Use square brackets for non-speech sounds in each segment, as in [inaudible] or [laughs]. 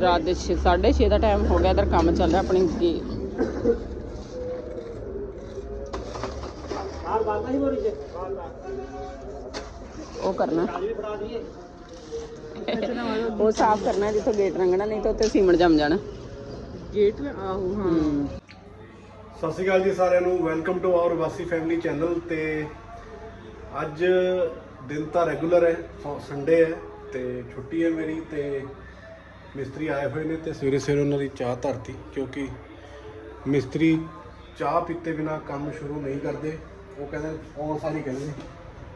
ਜੀ ਰਾਤ ਦੇ 6:30 ਦਾ ਟਾਈਮ ਹੋ ਗਿਆ ਇਧਰ ਕੰਮ ਚੱਲ ਰਿਹਾ ਆਪਣੀ ਜੇ। ਉਹ ਕਰਨਾ। ਉਹ ਸਾਫ਼ ਕਰਨਾ ਜਿੱਥੋਂ ਗੇਟ ਰੰਗਣਾ ਨਹੀਂ ਤਾਂ ਉੱਤੇ ਸੀਮਣ ਜੰਮ ਜਾਣਾ। ਗੇਟ ਆਹੋ ਹਾਂ। ਸਤਿ ਸ਼੍ਰੀ ਅਕਾਲ ਜੀ ਸਾਰਿਆਂ ਨੂੰ ਵੈਲਕਮ ਟੂ ਆਵਰ ਵਾਸੀ ਫੈਮਿਲੀ ਚੈਨਲ ਤੇ ਅੱਜ ਦਿਨ ਤਾਂ ਰੈਗੂਲਰ ਹੈ ਸੰਡੇ ਹੈ ਤੇ ਛੁੱਟੀ ਹੈ ਮੇਰੀ ਤੇ ਮਿਸਤਰੀ ਆਏ ਹੋਏ ਨੇ ਤੇ ਸਵੇਰੇ ਸਵੇਰੇ ਉਹਨਾਂ ਦੀ ਚਾਹ ਧਰਤੀ ਕਿਉਂਕਿ ਮਿਸਤਰੀ ਚਾਹ ਪੀਤੇ ਬਿਨਾ ਕੰਮ ਸ਼ੁਰੂ ਨਹੀਂ ਕਰਦੇ। ਉਹ ਕਹਿੰਦੇ ਆਉਣ ਸਾਰੀ ਕਹਿੰਦੇ ਨੇ,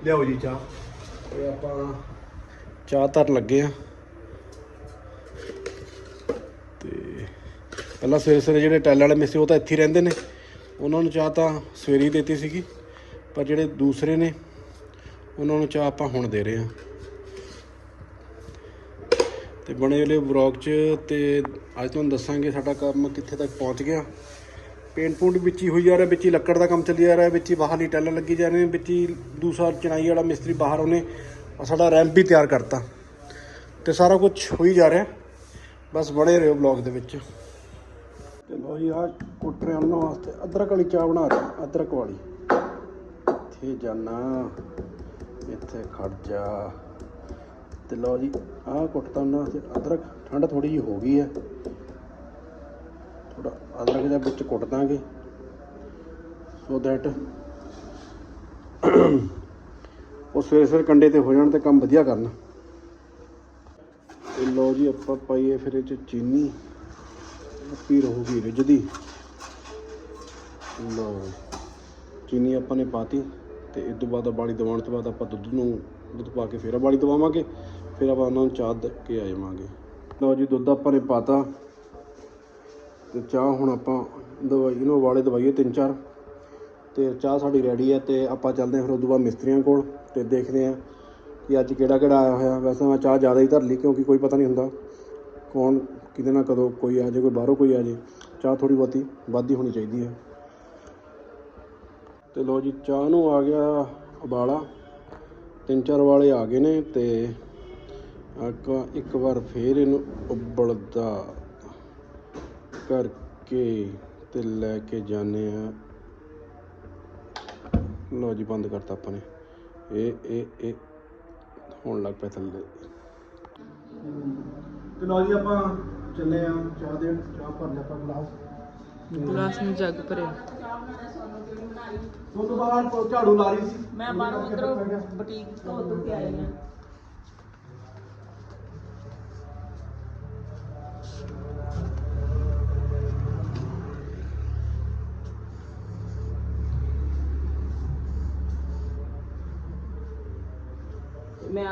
ਲਿਆਓ ਜੀ ਚਾਹ। ਤੇ ਆਪਾਂ ਚਾਹ ਧਰਨ ਲੱਗੇ ਆ ਤੇ ਪਹਿਲਾਂ ਸਵੇਰੇ ਸਵੇਰੇ ਜਿਹੜੇ ਟੈਲ ਵਾਲੇ ਮਿਸਤਰੀ ਉਹ ਤਾਂ ਇੱਥੇ ਹੀ ਰਹਿੰਦੇ ਨੇ। ਉਹਨਾਂ ਨੂੰ ਚਾਹ ਤਾਂ ਸਵੇਰੇ ਹੀ ਦਿੱਤੀ ਸੀਗੀ ਪਰ ਜਿਹੜੇ ਦੂਸਰੇ ਨੇ ਉਹਨਾਂ ਨੂੰ ਚਾਹ ਆਪਾਂ ਹੁਣ ਦੇ ਰਹੇ ਹਾਂ। ਤੇ ਬਣੇ ਵਾਲੇ ਬਲੌਗ 'ਚ ਤੇ ਅੱਜ ਤੁਹਾਨੂੰ ਦੱਸਾਂਗੇ ਸਾਡਾ ਕੰਮ ਕਿੱਥੇ ਤੱਕ ਪਹੁੰਚ ਗਿਆ। ਪੇਂਟ ਪੂੰਟ ਵਿੱਚ ਹੀ ਹੋਈ ਜਾ ਰਿਹਾ, ਵਿੱਚ ਹੀ ਲੱਕੜ ਦਾ ਕੰਮ ਚੱਲੀ ਜਾ ਰਿਹਾ, ਵਿੱਚ ਹੀ ਬਾਹਰਲੀ ਟੈਲਾਂ ਲੱਗੀ ਜਾ ਰਹੀਆਂ ਵਿੱਚ ਹੀ ਦੂਸਰਾ ਚਣਾਈ ਵਾਲਾ ਮਿਸਤਰੀ ਬਾਹਰ ਉਹਨੇ ਆਹ ਸਾਡਾ ਰੈਂਪ ਵੀ ਤਿਆਰ ਕਰਤਾ। ਤੇ ਸਾਰਾ ਕੁਝ ਹੋਈ ਜਾ ਰਿਹਾ। ਬਸ ਬਣੇ ਰਹੋ ਬਲੌਗ ਦੇ ਵਿੱਚ। ਤੇ ਜੀ ਆ ਕੁੱਟਰੇ ਉਹਨਾਂ ਵਾਸਤੇ ਅਦਰਕ ਵਾਲੀ ਚਾਹ ਬਣਾ ਰਹੇ ਅਦਰਕ ਵਾਲੀ। ਇੱਥੇ ਜਾਣਾ ਇੱਥੇ ਖੜ ਜਾ। ਤੇ ਲਓ ਜੀ, ਆਹ ਕੁੱਟਤਾ ਉਹਨਾਂ ਵਾਸਤੇ ਅਦਰਕ ਠੰਡ ਥੋੜੀ ਜਿਹੀ ਹੋ ਗਈ ਹੈ। ਥੋੜਾ ਅਦਰਕ ਦੇ ਵਿੱਚ ਕੁੱਟ ਦਾਂਗੇ। ਸੋ ਦੈਟ ਉਹ ਸਵੇਰੇ ਸਵੇਰੇ ਕੰਡੇ ਤੇ ਹੋ ਜਾਣ ਤੇ ਕੰਮ ਵਧੀਆ ਕਰਨ। ਤੇ ਲਓ ਜੀ, ਆਪਾਂ ਪਾਈਏ ਫਿਰ ਇਹ ਚ ਚੀਨੀ। ਪੀ ਰਹੂਗੀ ਰਿਜਦੀ ਲਓ ਚੀਨੀ ਆਪਾਂ ਨੇ ਪਾਤੀ ਤੇ ਇਸ ਤੋਂ ਬਾਅਦ ਬਾਲੀ ਦਵਾਉਣ ਤੋਂ ਬਾਅਦ ਆਪਾਂ ਦੁੱਧ ਨੂੰ ਦੁੱਧ ਪਾ ਕੇ ਫਿਰ ਬਾਲੀ ਦਵਾਵਾਂਗੇ। ਫਿਰ ਆਪਾਂ ਉਹਨਾਂ ਨੂੰ ਚਾਹ ਦੇ ਕੇ ਆ ਜਾਵਾਂਗੇ ਲਓ ਜੀ, ਦੁੱਧ ਆਪਾਂ ਨੇ ਪਾਤਾ। ਤੇ ਚਾਹ ਹੁਣ ਆਪਾਂ ਦਵਾਈ, ਇਹਨੂੰ ਵਾਲੇ ਦਵਾਈਏ ਤਿੰਨ ਚਾਰ। ਤੇ ਚਾਹ ਸਾਡੀ ਰੈਡੀ ਹੈ ਤੇ ਆਪਾਂ ਚੱਲਦੇ ਹਾਂ ਫਿਰ ਉਦੋਂ ਬਾਅਦ ਮਿਸਤਰੀਆਂ ਕੋਲ ਤੇ ਦੇਖਦੇ ਹਾਂ ਕਿ ਅੱਜ ਕਿਹੜਾ ਕਿਹੜਾ ਆਇਆ ਹੋਇਆ। ਵੈਸੇ ਮੈਂ ਚਾਹ ਜ਼ਿਆਦਾ ਹੀ ਧਰ ਲਈ ਕਿਉਂਕਿ ਕੋਈ ਪਤਾ ਨਹੀਂ ਹੁੰਦਾ ਕੌਣ ਕਿਤੇ ਨਾ ਕਦੋਂ ਕੋਈ ਆ ਜਾਏ ਕੋਈ ਬਾਹਰੋਂ ਕੋਈ ਆ ਜਾਏ ਚਾਹ ਥੋੜੀ ਬਹੁਤੀ ਵਾਧੀ ਹੋਣੀ ਚਾਹੀਦੀ ਹੈ। ਤੇ ਲੋ ਜੀ, ਚਾਹ ਨੂੰ ਆ ਗਿਆ ਉਬਾਲਾ। ਤਿੰਨ ਚਾਰ ਵਾਲੇ ਆ ਗਏ ਨੇ ਤੇ ਆਪਾਂ ਇੱਕ ਵਾਰ ਫੇਰ ਇਹਨੂੰ ਉਬਲਦਾ ਕਰਕੇ ਤੇ ਲੈ ਕੇ ਜਾਣੇ ਆ। ਲੋ ਜੀ ਬੰਦ ਕਰਤਾ ਆਪਾਂ ਨੇ। ਇਹ ਇਹ ਇਹ ਹੋਣ ਲੱਗ ਪਿਆ ਥੱਲੇ। ਤੇ ਲੋ ਜੀ ਆਪਾਂ ਚੱਲੇ ਆ ਚਾਹ ਦੇਣ ਚਾਹ ਭਰ ਲਿਆ ਆਪਾਂ ਗਲਾਸ। ਗਲਾਸ ਨੂੰ ਜੱਗ ਭਰਿਆ। ਉਹ ਤੋਂ ਬਾਅਦ ਝਾੜੂ ਲਾ ਰਹੀ ਸੀ। ਮੈਂ ਬਾਹਰੋਂ ਉਧਰੋਂ ਬੁਟੀਕ ਤੋਂ ਧੋ ਕੇ ਆਈ ਹਾਂ।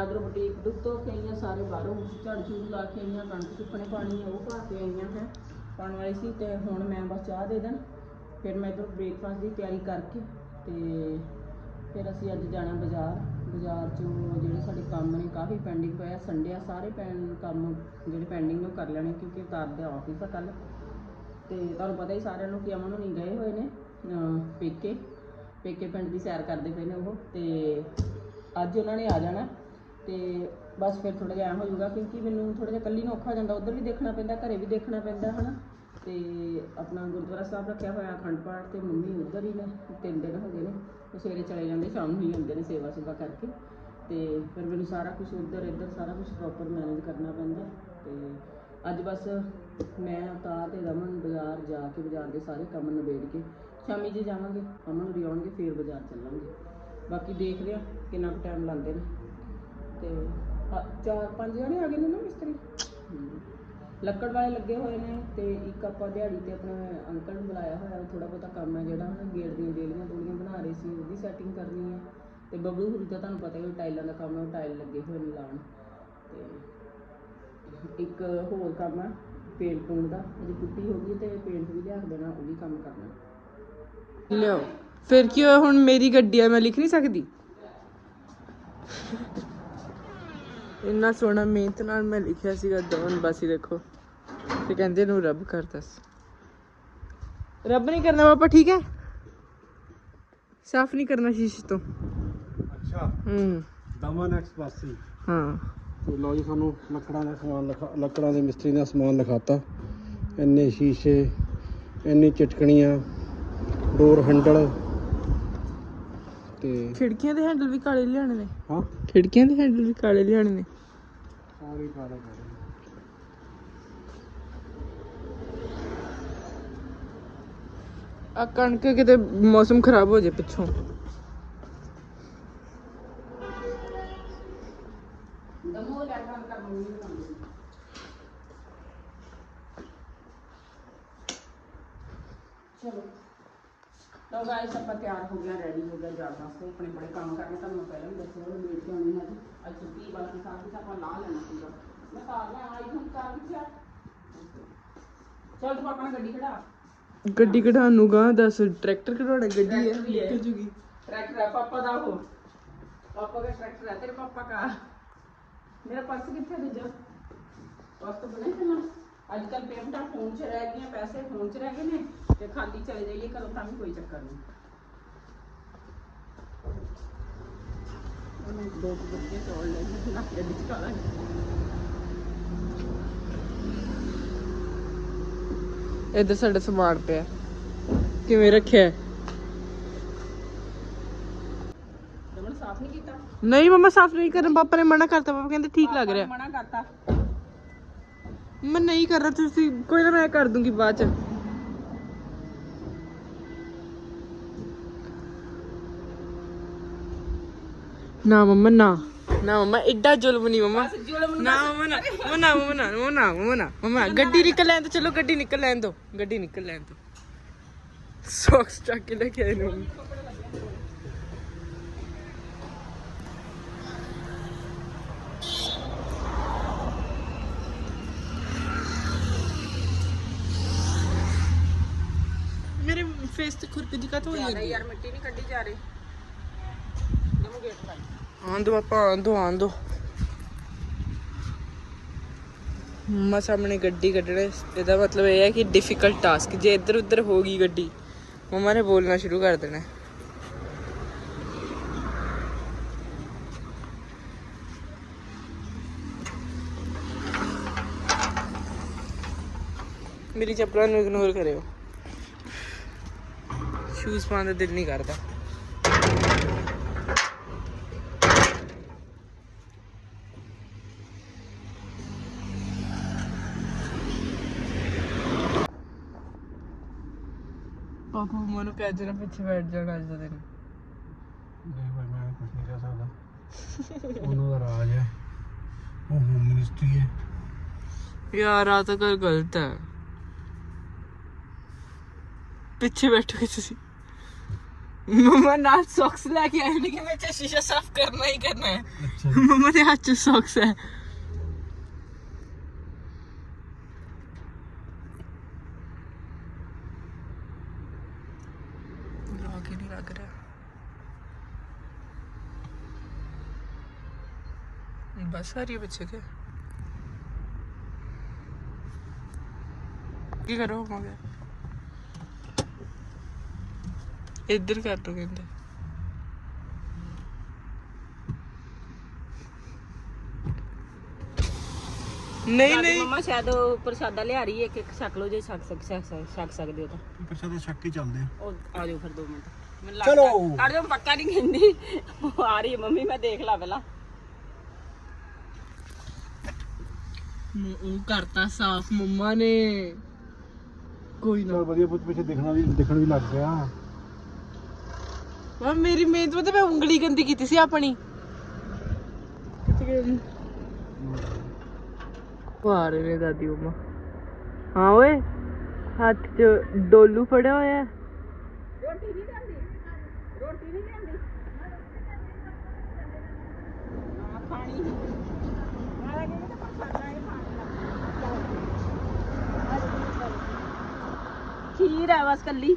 ਮੈਂ ਉਧਰੋਂ ਦੁੱਧ ਤੋਂ ਧੋ ਕੇ ਆਈਆਂ ਸਾਰੇ ਬਾਹਰੋਂ ਝੜ ਝੂੜ ਲਾ ਕੇ ਆਈਆਂ, ਕਣਕ ਸੁੱਕਣੇ ਪਾਣੀ ਉਹ ਪਾ ਕੇ ਆਈਆਂ ਹੈ ਪਾਉਣ ਵਾਲੀ ਸੀ ਤੇ ਹੁਣ ਮੈਂ ਬਸ ਚਾਹ ਦੇ ਦੇਣ। ਫਿਰ ਮੈਂ ਇਧਰ ਬ੍ਰੇਕਫਾਸਟ ਦੀ ਤਿਆਰੀ ਕਰਕੇ ਤੇ ਫਿਰ ਅਸੀਂ ਅੱਜ ਜਾਣਾ ਬਾਜ਼ਾਰ। ਬਾਜ਼ਾਰ ਚੋਂ ਜਿਹੜੇ ਸਾਡੇ ਕੰਮ ਨੇ ਕਾਫੀ ਪੈਂਡਿੰਗ ਪਏ ਆ ਸੰਡੇ ਆ, ਸਾਰੇ ਪੈਨ ਕੰਮ ਜਿਹੜੇ ਪੈਂਡਿੰਗ ਨੂੰ ਕਰ ਲੈਣੇ ਕਿਉਂਕਿ ਉਤਾਰ ਦੇ ਆਫਿਸ ਆ ਕੱਲ ਤੇ ਤੁਹਾਨੂੰ ਪਤਾ ਹੀ ਸਾਰਿਆਂ ਨੂੰ ਕਿ ਅਮਨ ਨਹੀਂ ਗਏ ਹੋਏ ਨੇ ਪੇਕੇ। ਪੇਕੇ ਪਿੰਡ ਦੀ ਸੈਰ ਕਰਦੇ ਪਏ ਨੇ ਉਹ ਤੇ ਅੱਜ ਉਹਨਾਂ ਨੇ ਆ ਜਾਣਾ। ਤੇ ਬਸ ਫਿਰ ਥੋੜਾ ਜਿਹਾ ਐਂ ਹੋ ਜਾਊਗਾ ਕਿਉਂਕਿ ਮੈਨੂੰ ਥੋੜਾ ਜਿਹਾ ਇਕੱਲੀ ਨੂੰ ਔਖਾ ਹੋ ਜਾਂਦਾ, ਉਧਰ ਵੀ ਦੇਖਣਾ ਪੈਂਦਾ, ਘਰੇ ਵੀ ਦੇਖਣਾ ਪੈਂਦਾ, ਹਨਾ? ਤੇ ਆਪਣਾ ਗੁਰਦੁਆਰਾ ਸਾਹਿਬ ਰੱਖਿਆ ਹੋਇਆ, ਅਖੰਡ ਪਾਠ ਤੇ ਮੰਮੀ ਉਧਰ ਹੀ ਨੇ, ਤਿੰਨ ਦਿਨ ਹੋ ਗਏ ਨੇ। ਉਹ ਸਵੇਰੇ ਚਲੇ ਜਾਂਦੇ, ਸ਼ਾਮ ਨੂੰ ਹੀ ਆਉਂਦੇ ਨੇ ਸੇਵਾ ਸੁਭਾ ਕਰਕੇ। ਤੇ ਫਿਰ ਮੈਨੂੰ ਸਾਰਾ ਕੁਝ ਉਧਰ, ਇੱਧਰ ਸਾਰਾ ਕੁਝ ਪ੍ਰੋਪਰ ਮੈਨੇਜ ਕਰਨਾ ਪੈਂਦਾ। ਤੇ ਅੱਜ ਬਸ ਮੈਂ ਉਤਾਰ ਤੇ ਰਮਨ ਬਾਜ਼ਾਰ ਜਾ ਕੇ, ਬਾਜ਼ਾਰ ਦੇ ਸਾਰੇ ਕੰਮ ਨਿਬੇੜ ਕੇ ਸ਼ਾਮੀ ਜੇ ਜਾਵਾਂਗੇ, ਅਮਨ ਉਰੀ ਆਉਣਗੇ, ਫੇਰ ਬਾਜ਼ਾਰ ਚੱਲਾਂਗੇ। ਬਾਕੀ ਦੇਖਦੇ ਆ ਕਿੰਨਾ ਕੁ ਟਾਈਮ ਲਾਉਂਦੇ ਨੇ। ਤੇ ਆ- ਚਾਰ ਪੰਜ ਜਣੇ ਆ ਗਏ ਨੇ ਨਾ ਮਿਸਤਰੀ। ਹਮ। ਲੱਕੜ ਵਾਲੇ ਲੱਗੇ ਹੋਏ ਨੇ ਤੇ ਇੱਕ ਆਪਾਂ ਦਿਹਾੜੀ ਤੇ ਆਪਣੇ ਅੰਕਲ ਨੂੰ ਬੁਲਾਇਆ ਹੋਇਆ ਥੋੜਾ ਬਹੁਤਾ ਕੰਮ ਹੈ ਜਿਹੜਾ ਉਹਨਾਂ ਗੇਟ ਦੀਆਂ ਡੇਲੀਆਂ ਡੋਲੀਆਂ ਬਣਾ ਰਹੇ ਸੀ, ਉਹਦੀ ਸੈਟਿੰਗ ਕਰਨੀ ਹੈ। ਤੇ ਬੱਬਲੂ ਹੁਰੀ ਦਾ ਤੁਹਾਨੂੰ ਪਤਾ ਹੀ ਹੈ, ਟਾਈਲਾਂ ਦਾ ਕੰਮ ਹੈ, ਉਹ ਟਾਈਲ ਲੱਗੇ ਹੋਏ ਨੇ ਲਾਉਣ। ਤੇ ਇੱਕ ਹੋਰ ਕੰਮ ਹੈ, ਪੇਂਟ ਪੂੰਟ ਦਾ, ਉਹਦੀ ਪੁੱਟੀ ਹੋ ਗਈ ਤੇ ਪੇਂਟ ਵੀ ਲਿਆ ਕੇ ਦੇਣਾ, ਉਹ ਵੀ ਕੰਮ ਕਰਨਾ। ਲਿਓ ਫਿਰ ਕੀ ਹੋਇਆ, ਹੁਣ ਮੇਰੀ ਗੱਡੀ ਆ, ਮੈਂ ਲਿਖ ਨਹੀਂ ਸਕਦੀ? ਇੰਨਾ ਸੋਹਣਾ ਮਿਹਨਤ ਨਾਲ ਮੈਂ ਲਿਖਿਆ ਸੀਗਾ ਦਵਨ ਬਾਸੀ ਦੇਖੋ। ਤੇ ਕਹਿੰਦੇ ਨੂੰ ਰੱਬ ਕਰ ਦੱਸ ਰੱਬ ਨਹੀਂ ਕਰਨਾ ਪਾਪਾ ਠੀਕ ਹੈ? ਸਾਫ਼ ਨਹੀਂ ਕਰਨਾ ਸ਼ੀਸ਼ੇ ਤੋਂ। ਅੱਛਾ। ਹੂੰ। ਦਮਨ ਐਕਸਪ੍ਰੈਸੀ ਹਾਂ। ਤੇ ਜੀ ਤੁਹਾਨੂੰ ਲੱਕੜਾਂ ਦਾ ਸਮਾਨ ਲੱਕੜਾਂ ਦੇ ਮਿਸਤਰੀ ਦਾ ਸਮਾਨ ਲਿਖਾਤਾ। ਇੰਨੇ ਸ਼ੀਸ਼ੇ ਇੰਨੀ ਚਟਕਣੀਆਂ ਡੋਰ ਹੈਂਡਲ ਤੇ ਖਿੜਕੀਆਂ ਦੇ ਹੈਂਡਲ ਵੀ ਕਾਲੇ ਲਿਆਣੇ ਨੇ। ਹਾਂ। ਖਿੜਕੀਆਂ ਦੇ ਹੈਂਡਲ ਵੀ ਕਾਲੇ ਲਿਆਣੇ ਨੇ। ਸਾਰੇ ਕਾਲੇ ਕਾਲੇ। ਆ ਕਣਕ ਕਿਤੇ ਮੌਸਮ ਖਰਾਬ ਹੋ ਜੇ ਪਿੱਛੋਂ। ਚਲੋ ਲੋ ਗਾਇਸ ਆਪਾਂ ਤਿਆਰ ਹੋ ਗਿਆ ਰੈਡੀ ਹੋ ਗਿਆ ਜਾਣ ਵਾਸਤੇ ਆਪਣੇ ਬੜੇ ਕੰਮ ਕਰਨੇ ਤੁਹਾਨੂੰ ਮੈਂ ਪਹਿਲਾਂ ਵੀ ਦੱਸਿਆ ਉਹ ਵੇਟ ਕੇ ਆਉਣੀ ਅੱਜ ਅੱਜ ਛੁੱਟੀ ਬਾਕੀ ਸਾਰਾ ਕੁਝ ਆਪਾਂ ਲਾ ਲੈਣਾ ਪੂਰਾ ਮੈਂ ਕਾਰ ਲੈ ਆਈ ਹੁਣ ਕਾਰ ਵਿੱਚ ਆ ਚਲ ਤੂੰ ਆਪਣਾ ਗੱਡੀ ਖੜਾ ਗੱਡੀ ਕਢਾਉਣ ਨੂੰ ਗਾਂ ਦੱਸ ਟਰੈਕਟਰ ਕਢਾਉਣਾ ਗੱਡੀ ਹੈ ਟਰੈਕਟਰ ਵੀ ਹੈ। ਨਿਕਲ ਜੂਗੀ ट्रैक्टर है पापा का हो पापा का ट्रैक्टर है तेरे पापा का मेरा पर्स कितने दूजा पर्स तो बने थे ਅੱਜ ਕੱਲ ਪੇਮੈਂਟਾਂ ਫੋਨ 'ਚ ਰਹਿ ਗਈਆਂ ਪੈਸੇ ਫੋਨ 'ਚ ਰਹਿ ਗਏ ਨੇ ਤੇ ਖਾਲੀ ਚਲੇ ਜਾਈਏ ਘਰੋਂ ਤਾਂ ਵੀ ਕੋਈ ਚੱਕਰ ਨਹੀਂ। ਉਹਨੂੰ ਦੋ ਸਾਡੇ ਸਮਾਨ ਪਿਆ। ਕਿਵੇਂ ਰੱਖਿਆ? ਨਹੀਂ ਮੰਮਾ ਸਾਫ਼ ਨਹੀਂ ਕਰਨ ਪਾਪਾ ਨੇ ਮਨਾ ਕਰਤਾ ਪਾਪਾ ਕਹਿੰਦੇ ਠੀਕ ਲੱਗ ਰਿਹਾ। ਮੈਂ ਨਹੀਂ ਕਰ ਰਿਹਾ ਤੁਸੀਂ ਕੋਈ ਨਾ ਮੈਂ ਕਰ ਦੂੰਗੀ ਬਾਅਦ ਚ। ਨਾ ਮਮਾ ਨਾ। ਨਾ ਮਮਾ ਐਡਾ ਜ਼ੁਲਮ ਨਹੀਂ ਮਮਾ। ਨਾ ਮਮਾ ਨਾ। ਮਮਾ ਨਾ ਮਮਾ ਨਾ ਮਮਾ ਨਾ ਮਮਾ ਨਾ ਮਮਾ। ਗੱਡੀ ਨਿਕਲ ਲੈਣ ਦੋ ਚਲੋ ਗੱਡੀ ਨਿਕਲ ਲੈਣ ਦੋ। ਗੱਡੀ ਨਿਕਲ ਲੈਣ ਦੋ। ਸੌਕਸ ਚੱਕ ਕੇ ਲੈ ਕੇ ਆਏ ਨੇ ਮੰਮੀ। ਮੇਰੇ ਫੇਸ ਤੇ ਖੁਰਕ ਜੀ ਕਾ ਤੋਂ ਹੋਈ ਜ਼ਿਆਦਾ ਯਾਰ ਮਿੱਟੀ ਨਹੀਂ ਕੱਢੀ ਜਾ ਰਹੀ। ਦਮੋ ਗੇਟ ਪਾਈ ਆਂਦੋ ਆਪਾਂ ਆਂਦੋ ਆਂਦੋ ਮਾ ਸਾਹਮਣੇ ਗੱਡੀ ਕੱਢਣੇ ਇਹਦਾ ਮਤਲਬ ਇਹ ਹੈ ਕਿ ਡਿਫਿਕਲਟ ਟਾਸਕ ਜੇ ਇੱਧਰ ਉੱਧਰ ਹੋ ਗਈ ਗੱਡੀ ਮਮਾ ਨੇ ਬੋਲਣਾ ਸ਼ੁਰੂ ਕਰ ਦੇਣਾ। ਮੇਰੀ ਚੱਪਲਾਂ ਨੂੰ ਇਗਨੋਰ ਕਰਿਓ। ਸ਼ੂਜ਼ ਪਾਉਣ ਦਾ ਦਿਲ ਨਹੀਂ ਕਰਦਾ। ਪਾਪਾ ਮਨੂੰ ਕਹਿ ਜਰਾ ਪਿੱਛੇ ਬੈਠ ਜਾਣਾ ਅੱਜ ਦਾ ਦਿਨ। ਨਹੀਂ ਭਾਈ ਮੈਂ ਕੁਝ ਨਹੀਂ ਕਹਿ ਸਕਦਾ। ਉਹਨਾਂ ਦਾ ਰਾਜ ਹੈ। ਉਹ ਹੋਮ ਮਿਨਿਸਟਰੀ ਹੈ। ਯਾਰ ਆ ਤਾਂ ਗੱਲ ਗਲਤ ਹੈ। ਪਿੱਛੇ ਬੈਠੋਗੇ ਤੁਸੀਂ। मम्मा नाच सॉक्स लेके आए लेकिन अच्छा शीशा साफ़ करना ही करना है। अच्छा। मम्मा ने सॉक्स है। बस आ रही है बच्चे के। करो मगर ਇੱਧਰ ਕਰ ਦੋ ਕਹਿੰਦੇ। ਨਹੀਂ ਨਹੀਂ। ਮੰਮਾ ਸ਼ਾਇਦ ਉਹ ਪ੍ਰਸ਼ਾਦਾ ਲਿਆ ਰਹੀ ਹੈ ਇੱਕ ਇੱਕ ਛਕ ਲਓ ਜੇ ਛਕ ਸਕ ਛਕ ਸਕ- ਛਕ ਸਕਦੇ ਹੋ ਤਾਂ। ਪਿੱਛੇ ਦੇ ਸ਼ੱਕ ਹੀ ਚੱਲਦੇ ਆ। ਉਹ ਆ ਜਾਓ ਫਿਰ 2 ਮਿੰਟ। ਮੈਨੂੰ ਚਲੋ। ਲੱਗਦਾ ਕਰ ਜਾਓ ਪੱਕਾ ਨਹੀਂ ਕਹਿੰਦੀ। ਉਹ ਆ ਰਹੀ ਹੈ ਮੰਮੀ ਮੈਂ ਦੇਖ ਲਾ ਪਹਿਲਾਂ। ਉਹ ਕਰਤਾ ਸਾਫ਼ ਮੰਮਾ ਨੇ। ਕੋਈ ਨਾ। ਚਲ ਵਧੀਆ ਪੁੱਤ ਪਿੱਛੇ ਦਿਖਣਾ ਵੀ ਦਿਖਣ ਵੀ ਲੱਗ ਗਿਆ। ਮੈਂ ਮੇਰੀ ਮਿਹਨਤ ਪਤਾ ਮੈਂ ਉਂਗਲੀ ਗੰਦੀ ਕੀਤੀ ਸੀ ਆਪਣੀ। ਕਿੱਥੇ ਗਈ? ਆ ਰਹੇ ਨੇ ਦਾਦੀ ਮੰਮਾ ਹਾਂ ਓਏ ਹੱਥ 'ਚ ਡੋਲੂ ਫੜਿਆ ਹੋਇਆ ਹੈ। ਰੋਟੀ ਨਹੀਂ ਲਿਆਂਦੀ। ਰੋਟੀ ਨਹੀਂ ਲਿਆਂਦੀ। ਹਾਂ ਪਾਣੀ ਮੈਂ ਕਹਿੰਦੀ ਤਾਂ ਪ੍ਰਸ਼ਾਦਾ ਇਹ ਪਾਣੀ ਖੀਰ ਹੈ ਬਸ ਕੱਲੀ।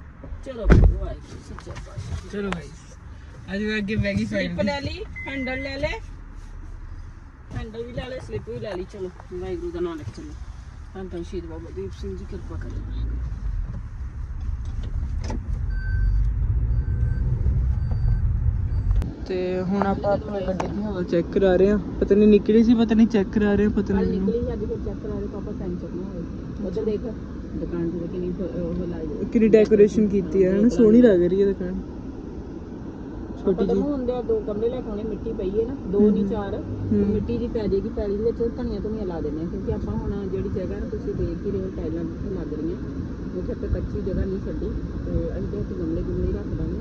ਚਲੋ ਵਾਹਿਗੁਰੂ ਸੱਚਾ ਪਾਤਸ਼ਾਹ। ਚਲੋ ਗਾਇਸ ਅੱਜ ਮੈਂ ਅੱਗੇ ਮੈਗੀ ਸਲਿੱਪ ਫਾਈਨ ਲੈ ਲਈ ਹੈਂਡਲ ਲੈ ਲੈ। ਹੈਂਡਲ ਵੀ ਲੈ ਲੈ ਸਲਿੱਪ ਵੀ ਲੈ ਲਈ ਚਲੋ। ਵਾਹਿਗੁਰੂ ਦਾ ਨਾਮ ਲੈ ਕੇ ਚਲੋ। ਧੰਨ ਧੰਨ ਸ਼ਹੀਦ ਬਾਬਾ ਦੀਪ ਸਿੰਘ ਜੀ ਕਿਰਪਾ ਕਰੇ। ਤੇ ਹੁਣ ਆਪਾਂ ਆਪਣੀ ਗੱਡੀ ਦੀ ਹਵਾ ਚੈੱਕ ਕਰਾ ਰਹੇ ਹਾਂ। ਪਤਾ ਨਹੀਂ ਨਿਕਲੀ ਸੀ ਪਤਾ ਨਹੀਂ ਚੈੱਕ ਕਰਾ ਰਹੇ ਹਾਂ ਪਤਾ ਨਹੀਂ ਨਿਕਲੀ ਅੱਜ ਫਿਰ ਚੈੱਕ ਕਰਾ ਰਹੇ ਪਾਪਾ ਪੈਂਚਰ ਨਾ ਹੋਵੇ ਉਧਰ ਦੇਖ। ਦੁਕਾਨ ਤੇ ਕਿੰਨੀ ਫ- ਉਹ ਲਾਈ ਹੋਈ। ਕਿੰਨੀ ਡੈਕੋਰੇਸ਼ਨ ਕੀਤੀ ਹੈ ਨਾ ਸੋਹਣੀ ਲੱਗ ਰਹੀ ਹੈ ਦੁਕਾਨ। ਛੋਟੀ ਜੀ। ਹੁੰਦੇ ਆ ਦੋ ਗਮਲੇ ਲੈ ਕੇ ਆਉਣੇ ਮਿੱਟੀ ਪਈ ਹੈ ਨਾ ਦੋ ਨਹੀਂ ਚਾਰ। ਮਿੱਟੀ ਦੀ ਪੈ ਜਾਏਗੀ ਪੈਲੀ ਦੇ ਵਿੱਚ ਧਨੀਆ ਧਨੀਆ ਲਾ ਦੇਣੇ ਆ, ਕਿਉਂਕਿ ਆਪਾਂ ਹੁਣ ਜਿਹੜੀ ਜਗ੍ਹਾ ਨਾ ਤੁਸੀਂ ਦੇਖ ਹੀ ਰਹੇ ਹੋ ਟਾਈਲਾਂ ਜਿੱਥੇ ਲੱਗ ਰਹੀਆਂ ਉੱਥੇ ਆਪਾਂ ਕੱਚੀ ਜਗ੍ਹਾ ਨਹੀਂ ਛੱਡੀ। ਤੇ ਅਸੀਂ ਤੇ ਉੱਥੇ ਗਮਲੇ ਗੁਮਲੇ ਰੱਖ ਦਾਂਗੇ।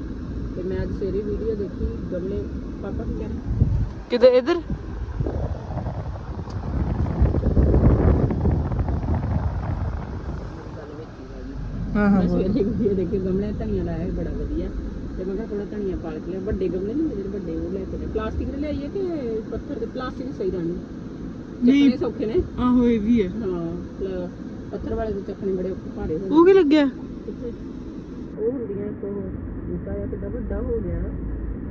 ਤੇ ਮੈਂ ਅੱਜ ਸਵੇਰੇ ਵੀਡੀਓ ਦੇਖੀ ਗਮਲੇ ਪਾਪਾ ਕੀ ਕਹਿੰਦੇ ਕਿਤੇ ਇਧਰ ਗੱਲ ਵਿੱਚ ਹੀ ਆ ਗਈ ਹਾਂ ਹਾਂ ਸਵੇਰੇ ਵੀਡੀਓ ਦੇਖੀ ਗਮਲੇ ਧਨੀਆ ਲਾਇਆ ਸੀ ਬੜਾ ਵਧੀਆ। ਤੇ ਮੈਂ ਕਿਹਾ ਥੋੜਾ ਧਨੀਆ ਪਾਲ ਕੇ ਲਿਆ ਵੱਡੇ ਗਮਲੇ ਨਹੀਂ ਜਿਹੜੇ ਵੱਡੇ ਉਹ ਲੈ ਕੇ ਆਏ ਪਲਾਸਟਿਕ ਦੇ ਲਿਆਈਏ ਕਿ ਪੱਥਰ ਦੇ? ਪਲਾਸਟਿਕ ਸਹੀ ਰਹਿਣੇ। ਚੱਕਣੇ ਸੌਖੇ ਨੇ। ਆਹੋ ਇਹ ਵੀ ਹੈ। ਹਾਂ ਪ- ਪੱਥਰ ਵਾਲੇ ਦੇ ਚੱਕਣੇ ਬੜੇ ਔਖੇ ਭਾਰੇ ਹੋ ਉਹ ਕੀ ਲੱਗਿਆ? ਕਿੱਥੇ ਉਹ ਹੁੰਦੀਆਂ ਇੱਕ ਉਹ ਬੂਟਾ ਜਾਂ ਕਿੱਡਾ ਵੱਡਾ ਹੋ ਗਿਆ।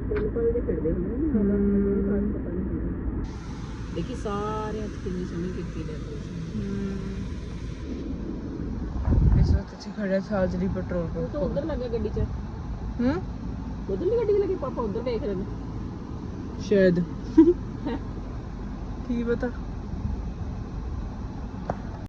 ਤਿੰਨ ਪਲ ਦੇ ਫਿਰਦੇ ਹੁੰਦੇ ਨੇ ਨਾ ਮੈਨੂੰ ਖਾਸ ਪਤਾ ਨਹੀਂ ਹੁੰਦਾ ਦੇਖੀ ਸਾਰੇ ਅੱਜ ਕਿੰਨੀ ਸੋਹਣੀ ਕੀਤੀ ਡੈਕੋਰੇਸ਼ਨ ਇਸ ਵਕਤ ਅਸੀਂ ਖੜੇ ਹਾਂ ਸਾਜਰੀ ਪੈਟਰੋਲ ਉਹ ਤਾਂ ਪੰਪ ਉਧਰ ਲੱਗਾ ਗੱਡੀ 'ਚ। ਹੂੰ? ਗੱਡੀ ਲੱਗੇ ਪਾਪਾ ਉਧਰ ਵੇਖ ਰਹੇ ਨੇ। ਸ਼ਾਇਦ। [laughs] ਕੀ ਪਤਾ?